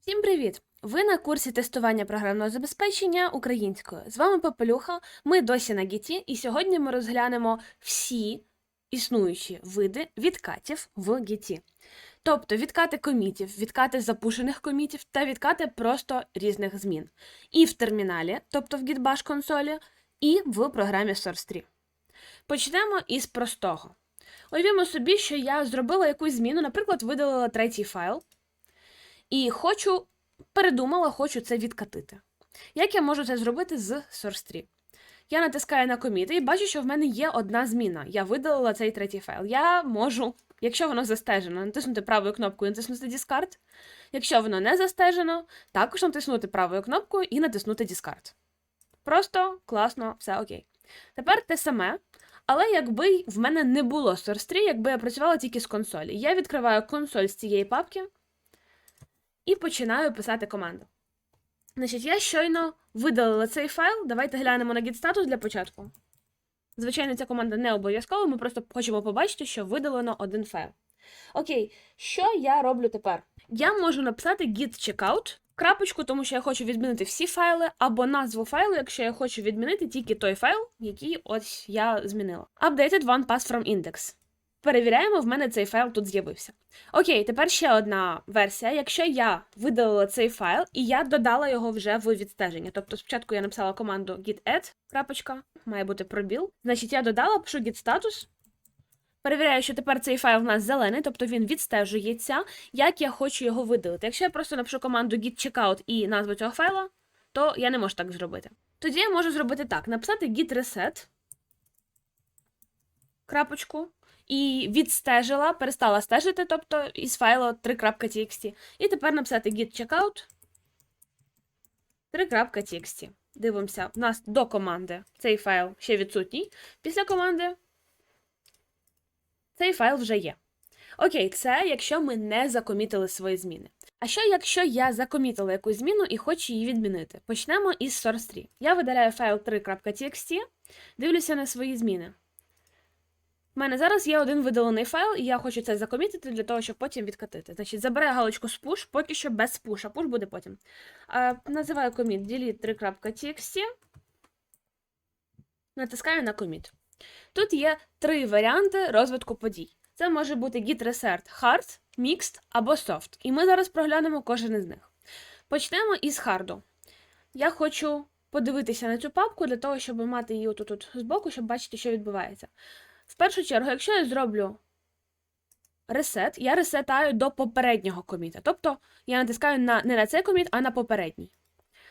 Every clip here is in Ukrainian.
Всім привіт! Ви на курсі тестування програмного забезпечення українською. З вами Попелюха. Ми досі на Гіті, і сьогодні ми розглянемо всі існуючі види відкатів в Гіті. Тобто відкати комітів, відкати запушених комітів та відкати просто різних змін. І в терміналі, тобто в Gitbash консолі, і в програмі SourceTree. Почнемо із простого. Уявімо собі, що я зробила якусь зміну, наприклад, видалила третій файл. І хочу, передумала, хочу це відкатити. Як я можу це зробити з SourceTree? Я натискаю на коміти і бачу, що в мене є одна зміна. Я видалила цей третій файл. Я можу, якщо воно застежено, натиснути правою кнопкою і натиснути Discard. Якщо воно не застежено, також натиснути правою кнопкою і натиснути Discard. Просто класно, все окей. Тепер те саме. Але якби в мене не було SourceTree, якби я працювала тільки з консолі. Я відкриваю консоль з цієї папки і починаю писати команду. Значить, я щойно видалила цей файл. Давайте глянемо на git status для початку. Звичайно, ця команда не обов'язкова, ми просто хочемо побачити, що видалено один файл. Окей, що я роблю тепер? Я можу написати git checkout, крапочку, тому що я хочу відмінити всі файли, або назву файлу, якщо я хочу відмінити тільки той файл, який ось я змінила. Updated one pass from index. Перевіряємо, в мене цей файл тут з'явився. Окей, тепер ще одна версія. Якщо я видалила цей файл і я додала його вже в відстеження. Тобто спочатку я написала команду git add, крапочка, має бути пробіл. Значить, я додала, пишу git status. Перевіряю, що тепер цей файл в нас зелений, тобто він відстежується, як я хочу його видалити. Якщо я просто напишу команду git checkout і назву цього файла, то я не можу так зробити. Тоді я можу зробити так: написати git reset, крапочку, і відстежила, перестала стежити, тобто із файлу 3.txt. І тепер написати git checkout 3.txt. Дивимося, в нас до команди цей файл ще відсутній. Після команди цей файл вже є. Окей, це якщо ми не закомітили свої зміни. А що, якщо я закомітила якусь зміну і хочу її відмінити? Почнемо із SourceTree. Я видаляю файл 3.txt, дивлюся на свої зміни. У мене зараз є один видалений файл, і я хочу це закомітити для того, щоб потім відкатити. Значить, забираю галочку з push, поки що без пуша. Push буде потім. А, називаю коміт delete 3.txt. Натискаю на коміт. Тут є три варіанти розвитку подій. Це може бути git reset hard, mixed або soft. І ми зараз проглянемо кожен із них. Почнемо із харду. Я хочу подивитися на цю папку для того, щоб мати її отут -от збоку, щоб бачити, що відбувається. В першу чергу, якщо я зроблю ресет, я ресетаю до попереднього коміта. Тобто я натискаю на, не на цей коміт, а на попередній.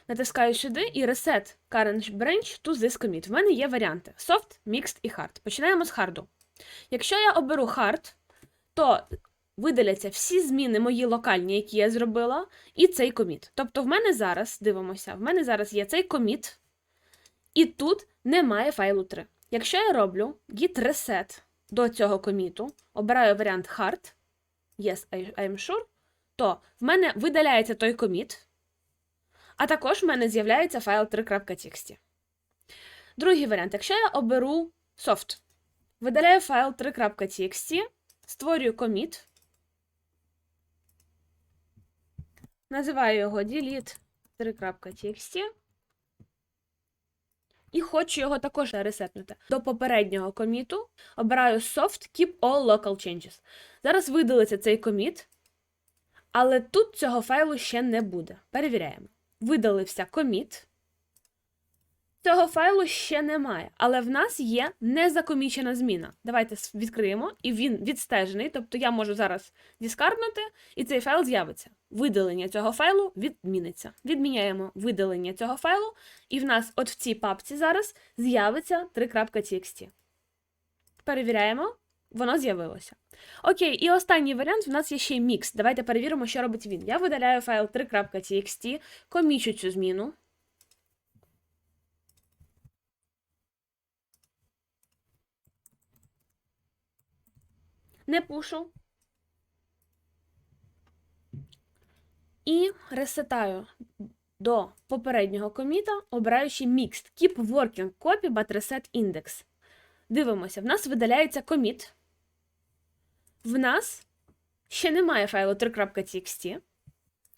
Натискаю сюди і reset current branch to this commit. В мене є варіанти: soft, mixed і hard. Починаємо з харду. Якщо я оберу hard, то видаляться всі зміни мої локальні, які я зробила, і цей коміт. Тобто, в мене зараз, дивимося, в мене зараз є цей коміт, і тут немає файлу 3. Якщо я роблю git reset до цього коміту, обираю варіант hard, yes, I'm sure, то в мене видаляється той коміт, а також в мене з'являється файл 3.txt. Другий варіант, якщо я оберу soft, видаляю файл 3.txt, створюю коміт, називаю його delete 3.txt. І хочу його також ресетнути. До попереднього коміту обираю Soft Keep All Local Changes. Зараз видалиться цей коміт, але тут цього файлу ще не буде. Перевіряємо. Видалився коміт. Цього файлу ще немає, але в нас є незакомічена зміна. Давайте відкриємо, і він відстежений, тобто я можу зараз діскарднути, і цей файл з'явиться. Видалення цього файлу відміниться. Відміняємо видалення цього файлу, і в нас от в цій папці зараз з'явиться 3.txt. Перевіряємо, воно з'явилося. Окей, і останній варіант в нас є ще мікс. Давайте перевіримо, що робить він. Я видаляю файл 3.txt, комічу цю зміну. Не пушу. І ресетаю до попереднього коміта, обираючи Mixed. Keep working copy, but reset index. Дивимося, в нас видаляється коміт. В нас ще немає файлу 3.txt.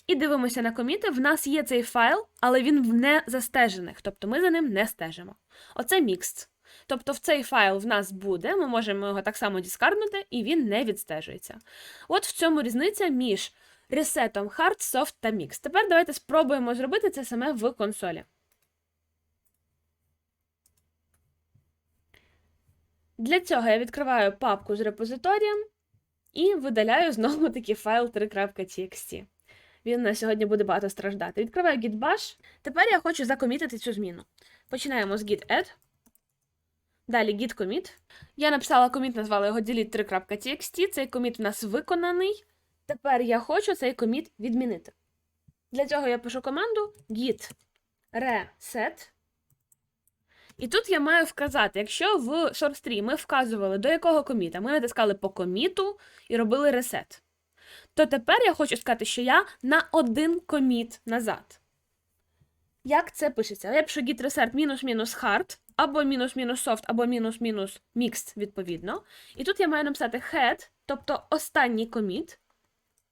І дивимося на коміти. В нас є цей файл, але він в незастежених, тобто ми за ним не стежимо. Оце mixed. Тобто в цей файл в нас буде, ми можемо його так само діскарднути, і він не відстежується. От в цьому різниця між ресетом hard, soft та mix. Тепер давайте спробуємо зробити це саме в консолі. Для цього я відкриваю папку з репозиторієм і видаляю знову таки файл 3.txt. Він на сьогодні буде багато страждати. Відкриваю git bash. Тепер я хочу закомітити цю зміну. Починаємо з git add. Далі git commit. Я написала коміт, назвала його delete 3.txt. Цей коміт в нас виконаний. Тепер я хочу цей коміт відмінити. Для цього я пишу команду git reset. І тут я маю вказати, якщо в SourceTree ми вказували, до якого коміта, ми натискали по коміту і робили reset, то тепер я хочу сказати, що я на один коміт назад. Як це пишеться? Я пишу git reset мінус-мінус hard, або мінус-мінус soft, або мінус-мінус mixed, відповідно. І тут я маю написати head, тобто останній коміт,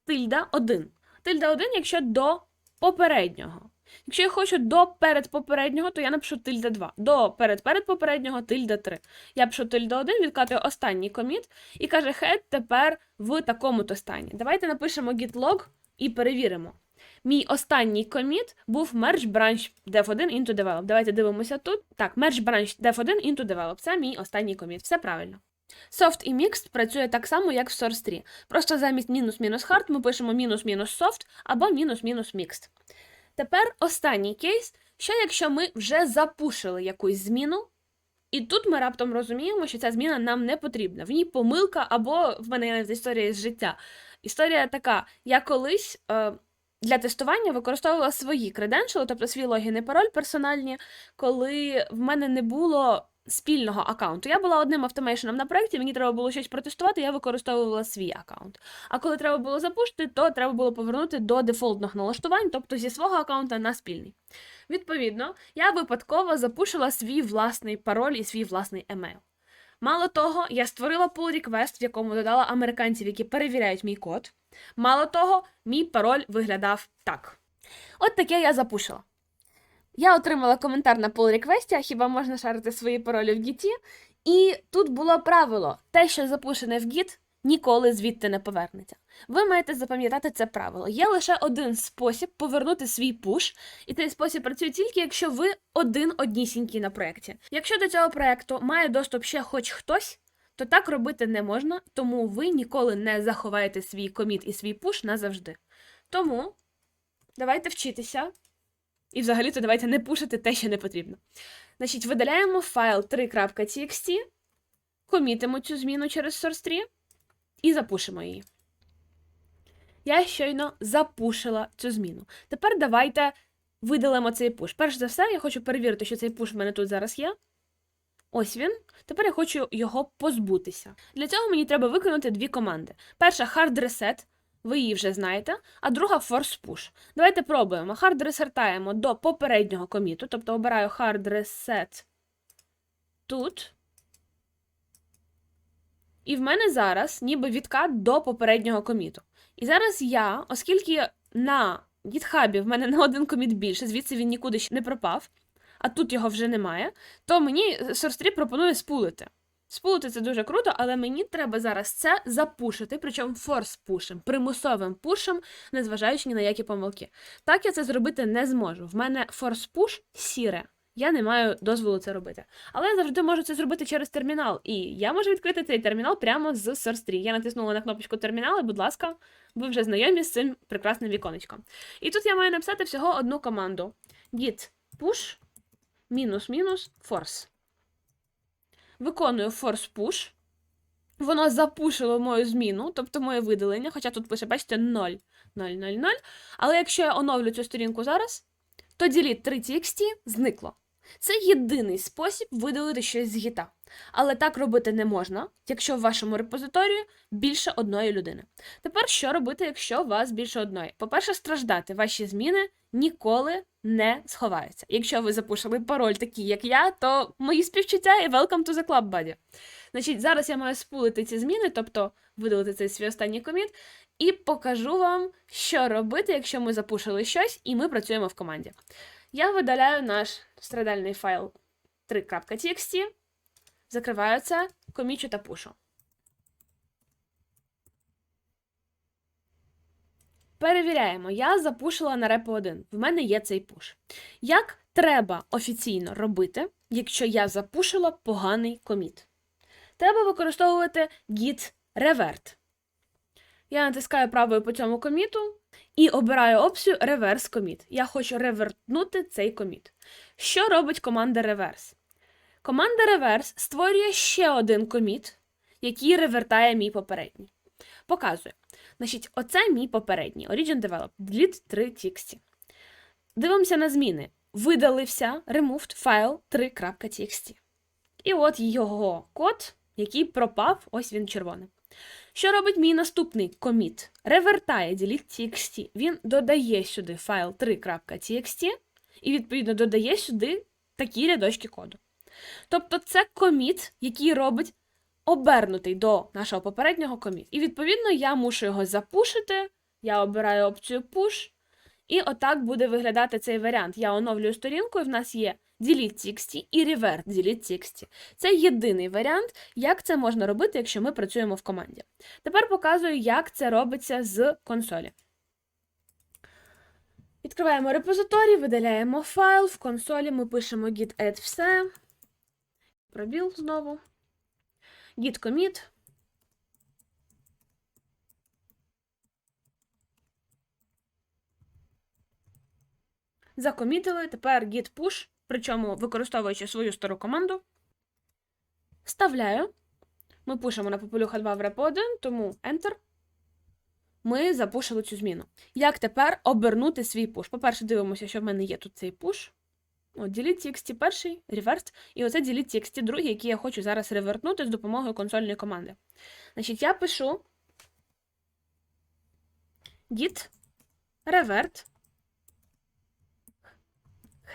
тильда 1. Тильда 1, якщо до попереднього. Якщо я хочу до передпопереднього, то я напишу тильда 2. До передпередпопереднього тильда 3. Я пишу тильда 1, відкатую останній коміт і каже head тепер в такому-то стані. Давайте напишемо git log і перевіримо. Мій останній коміт був merge branch dev1 into develop. Давайте дивимося тут. Так, merge branch dev1 into develop. Це мій останній коміт. Все правильно. Soft і mixed працює так само, як в source3. Просто замість мінус-мінус hard ми пишемо мінус-мінус soft або мінус-мінус mixed. Тепер останній кейс, що якщо ми вже запушили якусь зміну, і тут ми раптом розуміємо, що ця зміна нам не потрібна. В ній помилка, або в мене є історія з життя. Історія така: я колись е, для тестування використовувала свої креденшали, тобто свій логін і пароль персональні, коли в мене не було спільного аккаунту. Я була одним автомейшеном на проєкті, мені треба було щось протестувати, я використовувала свій аккаунт. А коли треба було запушити, то треба було повернути до дефолтних налаштувань, тобто зі свого аккаунта на спільний. Відповідно, я випадково запушила свій власний пароль і свій власний емейл. Мало того, я створила pull request, в якому додала американців, які перевіряють мій код. Мало того, мій пароль виглядав так. От таке я запушила. Я отримала коментар на pull request, а хіба можна шарити свої паролі в Git, І тут було правило: те, що запушене в Git, ніколи звідти не повернеться. Ви маєте запам'ятати це правило. Є лише один спосіб повернути свій пуш, і цей спосіб працює тільки, якщо ви один однісінький на проєкті. Якщо до цього проєкту має доступ ще хоч хтось, то так робити не можна, тому ви ніколи не заховаєте свій коміт і свій пуш назавжди. Тому давайте вчитися. І взагалі-то давайте не пушити те, що не потрібно. Значить, видаляємо файл 3.txt, комітимо цю зміну через source3 і запушимо її. Я щойно запушила цю зміну. Тепер давайте видалимо цей пуш. Перш за все, я хочу перевірити, що цей пуш в мене тут зараз є. Ось він. Тепер я хочу його позбутися. Для цього мені треба виконати дві команди. Перша hard reset, ви її вже знаєте, а друга force push. Давайте пробуємо. Hard ресертаємо до попереднього коміту, тобто обираю hard reset тут. І в мене зараз ніби відкат до попереднього коміту. І зараз я, оскільки на гітхабі в мене на один коміт більше, звідси він нікуди ще не пропав, а тут його вже немає, то мені Source3 пропонує спулити. Спулити це дуже круто, але мені треба зараз це запушити, причому форс-пушем, примусовим пушем, незважаючи ні на які помилки. Так я це зробити не зможу. В мене форс-пуш сіре. Я не маю дозволу це робити. Але я завжди можу це зробити через термінал. І я можу відкрити цей термінал прямо з Source3. Я натиснула на кнопочку термінал, і, будь ласка, ви вже знайомі з цим прекрасним віконечком. І тут я маю написати всього одну команду: git push мінус-мінус force. Виконую force push. Воно запушило мою зміну, тобто моє видалення, хоча тут пише, бачите, 0, 0, 0, 0. Але якщо я оновлю цю сторінку зараз, то delete 3txt зникло. Це єдиний спосіб видалити щось з гіта. Але так робити не можна, якщо в вашому репозиторії більше одної людини. Тепер що робити, якщо у вас більше одної? По-перше, страждати. Ваші зміни ніколи не сховаються. Якщо ви запушили пароль такий, як я, то мої співчуття і welcome to the club, buddy. Значить, зараз я маю спулити ці зміни, тобто видалити цей свій останній коміт, і покажу вам, що робити, якщо ми запушили щось і ми працюємо в команді. Я видаляю наш страдальний файл 3.txt, закриваю це, комічу та пушу. Перевіряємо, я запушила на репо 1. В мене є цей пуш. Як треба офіційно робити, якщо я запушила поганий коміт? Треба використовувати git revert. Я натискаю правою по цьому коміту і обираю опцію reverse commit. Я хочу ревертнути цей коміт. Що робить команда reverse? Команда reverse створює ще один коміт, який ревертає мій попередній. Показую. Значить, оце мій попередній Origin Develop, delete 3 txt. Дивимося на зміни. Видалився removed file 3.txt. І от його код, який пропав, ось він червоним. Що робить мій наступний коміт? Ревертає delete txt. Він додає сюди файл 3.txt і, відповідно, додає сюди такі рядочки коду. Тобто, це коміт, який робить обернутий до нашого попереднього коміт. І відповідно я мушу його запушити. Я обираю опцію push. І отак буде виглядати цей варіант. Я оновлюю сторінку, і в нас є delete txt і revert delete txt. Це єдиний варіант, як це можна робити, якщо ми працюємо в команді. Тепер показую, як це робиться з консолі. Відкриваємо репозиторій, видаляємо файл. В консолі ми пишемо git add все. Пробіл знову. Git commit. Закомітили. Тепер git push, причому використовуючи свою стару команду. Вставляю. Ми пишемо на попелюха 2 в репо 1, тому Enter. Ми запушили цю зміну. Як тепер обернути свій пуш? По-перше, дивимося, що в мене є тут цей пуш. От, delete txt перший, reverse, і оце delete txt другий, який я хочу зараз ревертнути з допомогою консольної команди. Значить, я пишу git revert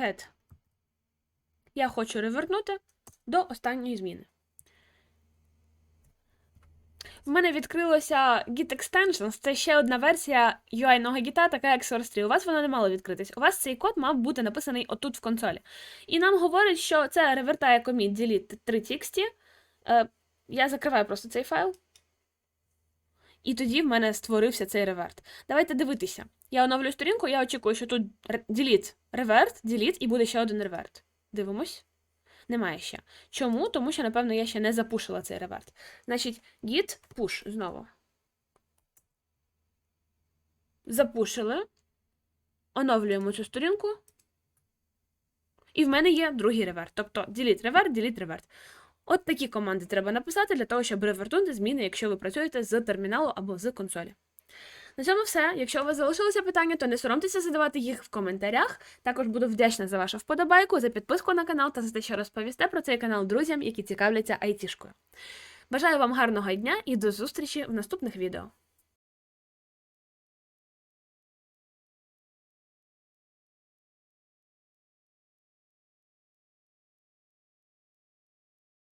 head. Я хочу ревертнути до останньої зміни. В мене відкрилося Git Extensions, це ще одна версія UI-ного гіта, така як Source 3. У вас вона не мала відкритись. У вас цей код мав бути написаний отут в консолі. І нам говорить, що це ревертає коміт delete 3txt. Е, я закриваю просто цей файл. І тоді в мене створився цей реверт. Давайте дивитися. Я оновлюю сторінку, я очікую, що тут delete, revert, delete і буде ще один реверт. Дивимось. Немає ще. Чому? Тому що, напевно, я ще не запушила цей реверт. Значить, git push знову. Запушили. Оновлюємо цю сторінку. І в мене є другий реверт. Тобто delete revert, delete revert. От такі команди треба написати для того, щоб ревертнути зміни, якщо ви працюєте з терміналу або з консолі. На цьому все. Якщо у вас залишилося питання, то не соромтеся задавати їх в коментарях. Також буду вдячна за вашу вподобайку, за підписку на канал та за те, що розповісте про цей канал друзям, які цікавляться айтішкою. Бажаю вам гарного дня і до зустрічі в наступних відео.